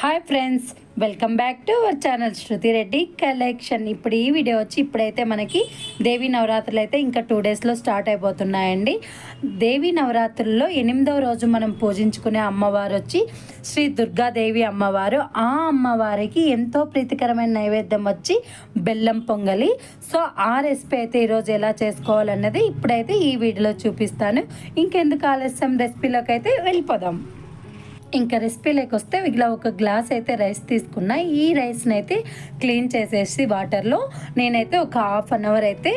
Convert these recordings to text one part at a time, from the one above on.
Hi friends welcome back to our channel Shruti Reddy collection. ఇప్పుడు ఈ video వచ్చి ఇప్పుడైతే మనకి దేవి నవరాత్రులు అయితే ఇంకా టూ డేస్లో స్టార్ట్ అయిపోతున్నాయండి. దేవి నవరాత్రుల్లో ఎనిమిదవ రోజు మనం పూజించుకునే అమ్మవారు వచ్చి శ్రీ దుర్గాదేవి అమ్మవారు. ఆ అమ్మవారికి ఎంతో ప్రీతికరమైన నైవేద్యం వచ్చి బెల్లం పొంగలి. సో ఆ రెసిపీ అయితే ఈరోజు ఎలా చేసుకోవాలన్నది ఇప్పుడైతే ఈ వీడియోలో చూపిస్తాను. ఇంకెందుకు ఆలస్యం రెసిపీలోకి అయితే వెళ్ళిపోదాం. ఇంకా రెసిపీ లేకొస్తే ఇలా ఒక గ్లాస్ అయితే రైస్ తీసుకున్నా ఈ రైస్ని అయితే క్లీన్ చేసేసి వాటర్లో నేనైతే ఒక హాఫ్ అన్ అవర్ అయితే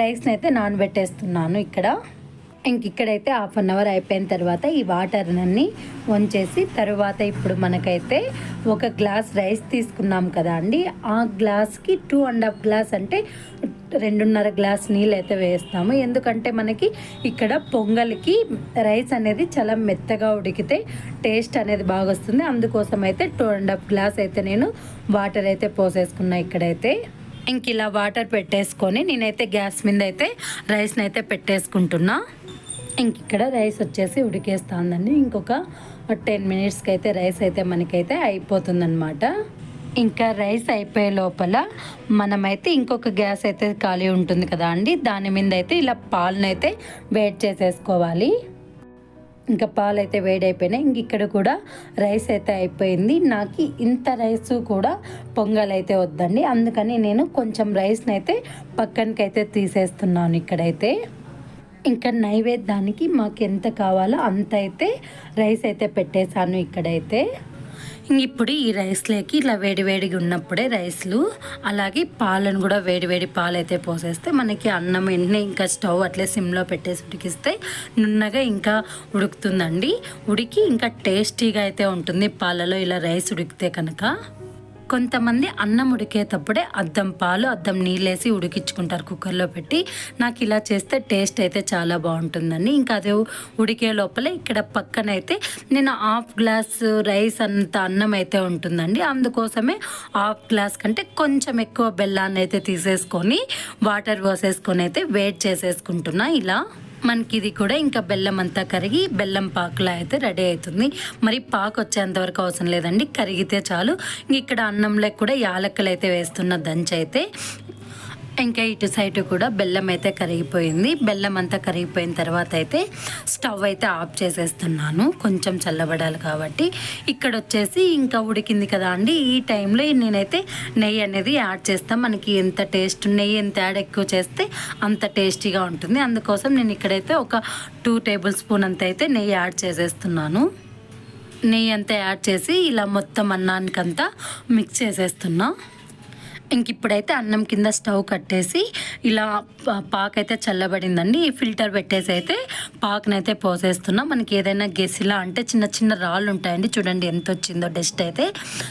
రైస్ని అయితే నానబెట్టేస్తున్నాను ఇక్కడ. ఇంక ఇక్కడైతే హాఫ్ అన్ అవర్ అయిపోయిన తర్వాత ఈ వాటర్ని వంచేసి తర్వాత ఇప్పుడు మనకైతే ఒక గ్లాస్ రైస్ తీసుకున్నాం కదా అండి. ఆ గ్లాస్కి టూ అండ్ హాఫ్ గ్లాస్ అంటే రెండున్నర గ్లాస్ నీళ్ళు అయితే వేస్తాము. ఎందుకంటే మనకి ఇక్కడ పొంగల్కి రైస్ అనేది చాలా మెత్తగా ఉడికితే టేస్ట్ అనేది బాగా వస్తుంది అందుకోసం అయితే టూ అండ్ హాఫ్ గ్లాస్ అయితే నేను వాటర్ అయితే పోసేసుకున్నా ఇక్కడైతే. ఇంక ఇలా వాటర్ పెట్టేసుకొని నేనైతే గ్యాస్ మీద అయితే రైస్ని అయితే పెట్టేసుకుంటున్నా. ఇంక ఇక్కడ రైస్ వచ్చేసి ఉడికేస్తుందండి. ఇంకొక టెన్ మినిట్స్కి అయితే రైస్ అయితే మనకైతే అయిపోతుందన్నమాట. ఇంకా రైస్ అయిపోయే లోపల మనమైతే ఇంకొక గ్యాస్ అయితే ఖాళీ ఉంటుంది కదా అండి. దాని మీద అయితే ఇలా పాలను అయితే వేడి చేసేసుకోవాలి. ఇంకా పాలు అయితే వేడైపోయినాయి. ఇంక ఇక్కడ కూడా రైస్ అయితే అయిపోయింది. నాకు ఇంత రైస్ కూడా పొంగల్ అయితే వద్దండి. అందుకని నేను కొంచెం రైస్ని అయితే పక్కనకైతే తీసేస్తున్నాను ఇక్కడైతే. ఇంకా నైవేద్యానికి మాకు ఎంత కావాలో అంత అయితే రైస్ అయితే పెట్టేశాను ఇక్కడైతే. ఇప్పుడు ఈ రైస్లోకి ఇలా వేడివేడిగా ఉన్నప్పుడే రైస్లు అలాగే పాలను కూడా వేడివేడి పాలు అయితే పోసేస్తే మనకి అన్నం వెంటనే ఇంకా స్టవ్ అట్లే సిమ్లో పెట్టేసి ఉడికిస్తే నున్నగా ఇంకా ఉడుకుతుందండి. ఉడికి ఇంకా టేస్టీగా అయితే ఉంటుంది. పాలలో ఇలా రైస్ ఉడికితే కనుక. కొంతమంది అన్నం ఉడికేటప్పుడే అద్దం పాలు అద్దం నీళ్ళేసి ఉడికించుకుంటారు కుక్కర్లో పెట్టి. నాకు ఇలా చేస్తే టేస్ట్ అయితే చాలా బాగుంటుందండి. ఇంకా అదే ఉడికే లోపల ఇక్కడ పక్కన అయితే నేను హాఫ్ గ్లాస్ రైస్ అంత అన్నం అయితే ఉంటుందండి. అందుకోసమే హాఫ్ గ్లాస్ కంటే కొంచెం ఎక్కువ బెల్లాన్ని అయితే తీసేసుకొని వాటర్ పోసేసుకొని అయితే వేట్ చేసేసుకుంటున్నా ఇలా. మనకి ఇది కూడా ఇంకా బెల్లం అంతా కరిగి బెల్లం పాకులా అయితే రెడీ అవుతుంది. మరి పాకు వచ్చేంతవరకు అవసరం లేదండి. కరిగితే చాలు. ఇంక ఇక్కడ అన్నంలో కూడా యాలక్కలు అయితే వేస్తున్న దంచి అయితే ఇంకా ఇటు సైడ్ కూడా బెల్లం అయితే కరిగిపోయింది. బెల్లం అంతా కరిగిపోయిన తర్వాత అయితే స్టవ్ అయితే ఆఫ్ చేసేస్తున్నాను. కొంచెం చల్లబడాలి కాబట్టి. ఇక్కడ వచ్చేసి ఇంకా ఉడికింది కదా అండి. ఈ టైంలో నేనైతే నెయ్యి అనేది యాడ్ చేస్తాను మనకి ఎంత టేస్ట్ నెయ్యి ఎంత యాడ్ ఎక్కువ చేస్తే అంత టేస్టీగా ఉంటుంది. అందుకోసం నేను ఇక్కడైతే ఒక టూ టేబుల్ స్పూన్ అంత అయితే నెయ్యి యాడ్ చేసేస్తున్నాను. నెయ్యి అంతా యాడ్ చేసి ఇలా మొత్తం అన్నానికంతా మిక్స్ చేసేస్తున్నా. ఇంక ఇప్పుడైతే అన్నం కింద స్టవ్ కట్టేసి ఇలా పాకైతే పాక్ అయితే చల్లబడిందండి. ఈ ఫిల్టర్ పెట్టేసి అయితే పాక్నైతే పోసేస్తున్నా. మనకి ఏదైనా గెసిలా అంటే చిన్న చిన్న రాళ్ళు ఉంటాయండి. చూడండి ఎంత వచ్చిందో డస్ట్ అయితే.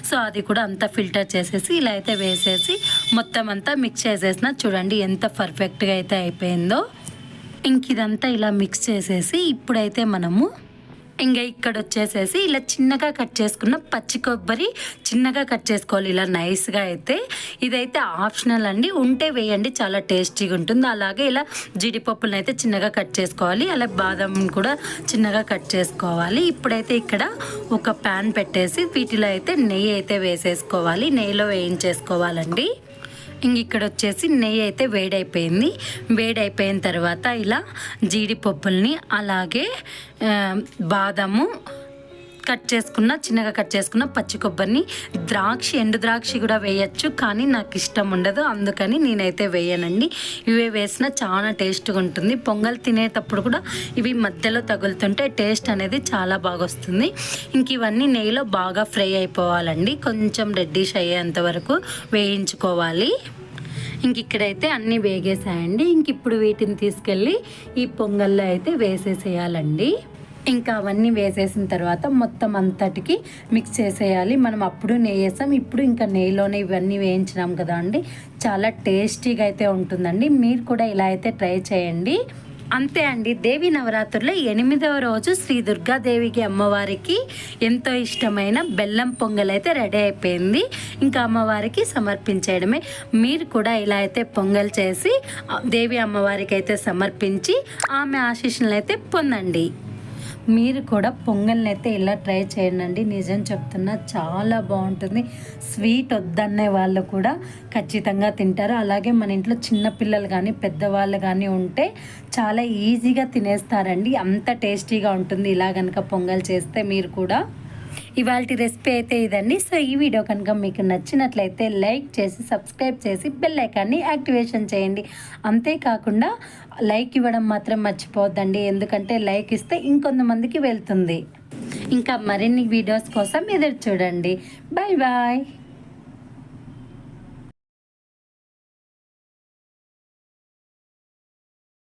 సో అది కూడా అంతా ఫిల్టర్ చేసేసి ఇలా అయితే వేసేసి మొత్తం అంతా మిక్స్ చేసేసిన చూడండి ఎంత పర్ఫెక్ట్గా అయితే అయిపోయిందో. ఇంక ఇదంతా ఇలా మిక్స్ చేసేసి ఇప్పుడైతే మనము ఇంకా ఇక్కడ వచ్చేసేసి ఇలా చిన్నగా కట్ చేసుకున్న పచ్చి కొబ్బరి చిన్నగా కట్ చేసుకోవాలి. ఇలా నైస్గా అయితే ఇదైతే ఆప్షనల్ అండి. ఉంటే వేయండి చాలా టేస్టీగా ఉంటుంది. అలాగే ఇలా జీడిపప్పులను అయితే చిన్నగా కట్ చేసుకోవాలి. అలా బాదం కూడా చిన్నగా కట్ చేసుకోవాలి. ఇప్పుడైతే ఇక్కడ ఒక ప్యాన్ పెట్టేసి వీటిలో అయితే నెయ్యి అయితే వేసేసుకోవాలి. నెయ్యిలో వేయించేసుకోవాలండి. ఇంక ఇక్కడ వచ్చేసి నెయ్యి అయితే వేడైపోయింది. వేడైపోయిన తర్వాత ఇలా జీడిపప్పుల్ని అలాగే బాదము కట్ చేసుకున్న చిన్నగా కట్ చేసుకున్న పచ్చి కొబ్బరిని ద్రాక్ష ఎండు ద్రాక్ష కూడా వేయచ్చు కానీ నాకు ఇష్టం ఉండదు అందుకని నేనైతే వేయనండి. ఇవే వేసినా చాలా టేస్ట్గా ఉంటుంది. పొంగల్ తినేటప్పుడు కూడా ఇవి మధ్యలో తగులుతుంటే టేస్ట్ అనేది చాలా బాగా వస్తుంది. ఇంక ఇవన్నీ నెయ్యిలో బాగా ఫ్రై అయిపోవాలండి. కొంచెం రెడ్డిష్ అయ్యేంత వరకు వేయించుకోవాలి. ఇంక ఇక్కడైతే అన్నీ వేగేసాయండి. ఇంక ఇప్పుడు వీటిని తీసుకెళ్ళి ఈ పొంగల్లో అయితే వేసేసేయాలండి. ఇంకా అవన్నీ వేసేసిన తర్వాత మొత్తం అంతటికి మిక్స్ చేసేయాలి. మనం అప్పుడు నెయ్యి వేసాం ఇప్పుడు ఇంకా నెయ్యిలోనే ఇవన్నీ వేయించినాం కదా అండి. చాలా టేస్టీగా అయితే ఉంటుందండి. మీరు కూడా ఇలా అయితే ట్రై చేయండి. అంతే అండి. దేవి నవరాత్రుల్లో ఎనిమిదవ రోజు శ్రీ దుర్గాదేవికి అమ్మవారికి ఎంతో ఇష్టమైన బెల్లం పొంగల్ అయితే రెడీ అయిపోయింది. ఇంకా అమ్మవారికి సమర్పించేయడమే. మీరు కూడా ఇలా అయితే పొంగల్ చేసి దేవి అమ్మవారికి అయితే సమర్పించి ఆమె ఆశీస్సులను అయితే పొందండి. మీరు కూడా పొంగల్ని అయితే ఇలా ట్రై చేయండి. నిజం చెప్తున్నా చాలా బాగుంటుంది. స్వీట్ వద్దనే వాళ్ళు కూడా ఖచ్చితంగా తింటారు. అలాగే మన ఇంట్లో చిన్నపిల్లలు కానీ పెద్దవాళ్ళు కానీ ఉంటే చాలా ఈజీగా తినేస్తారండి. అంత టేస్టీగా ఉంటుంది ఇలా కనుక పొంగల్ చేస్తే మీరు కూడా. ఇవాళ రెసిపీ అయితే ఇదండి. సో ఈ వీడియో కనుక మీకు నచ్చినట్లయితే లైక్ చేసి సబ్స్క్రైబ్ చేసి బెల్ ఐకాన్ని యాక్టివేషన్ చేయండి. అంతేకాకుండా లైక్ ఇవ్వడం మాత్రం మర్చిపోవద్దండి. ఎందుకంటే లైక్ ఇస్తే ఇంకొంతమందికి వెళ్తుంది. ఇంకా మరిన్ని వీడియోస్ కోసం ఎదురు చూడండి. Bye bye.